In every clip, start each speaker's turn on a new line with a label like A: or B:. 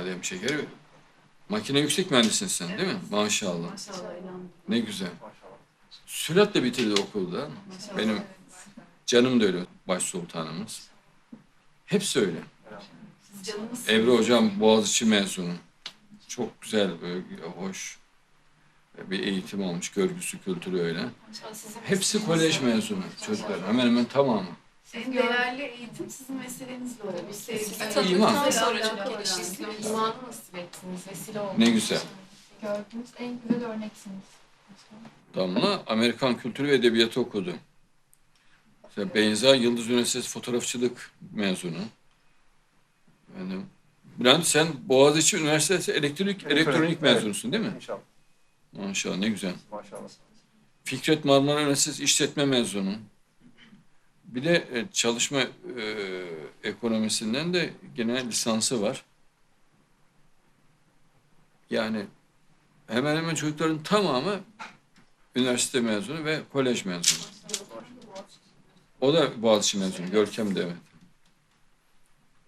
A: Badem şekeri. Makine yüksek mühendisisin sen değil mi? Maşallah.
B: Maşallah.
A: Ne güzel. Süratle bitirdi okulda.
B: Maşallah.
A: Benim canım da öyle başsultanımız. Hepsi öyle.
B: Canımız.
A: Evre hocam Boğaziçi mezunu. Çok güzel, böyle hoş bir eğitim almış. Görgüsü, kültürü öyle. Hepsi kolej mezunu çocuklar. Hemen hemen tamamı.
B: En değerli eğitim sizin meselenizle oldu. Sevgi.
A: Tabii, iman.
C: Sonra çok gelişti. İmanı nasip ettiniz, vesile oldunuz.
A: Ne güzel.
C: Gördüğünüz en güzel örneksiniz.
A: Damla Amerikan kültürü ve edebiyatı okudu. İşte Beyza Yıldız Üniversitesi fotoğrafçılık mezunu. Efendim, Bülent sen Boğaziçi Üniversitesi elektrik elektronik mezunusun değil mi?
D: İnşallah.
A: Maşallah ne güzel.
D: Maşallah.
A: Fikret Marmara Üniversitesi işletme mezunu. Bir de e, çalışma e, ekonomisinden de gene lisansı var. Yani hemen hemen çocukların tamamı üniversite mezunu ve kolej mezunu. O da Boğaziçi mezunu, Görkem de evet.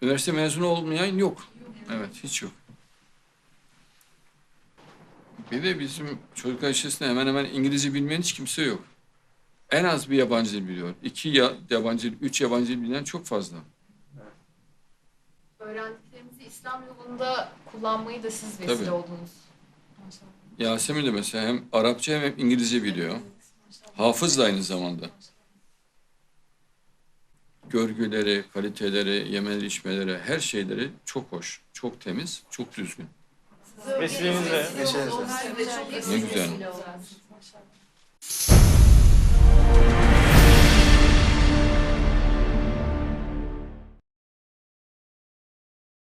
A: Üniversite mezunu olmayan yok. Evet, hiç yok. Bir de bizim çocuklar içerisinde hemen hemen İngilizce bilmeyen hiç kimse yok. En az bir yabancı dil biliyor. İki ya, yabancı dil, üç yabancı dil bilen çok fazla.
C: Öğrendiklerinizi İslam yolunda kullanmayı da siz vesile
A: Tabii.
C: oldunuz. Maşallah.
A: Yasemin de mesela hem Arapça hem İngilizce biliyor. Hafız da aynı zamanda. Görgüleri, kaliteleri, yemeleri, içmeleri, her şeyleri çok hoş, çok temiz, çok düzgün.
B: Siz de
A: Ne güzel.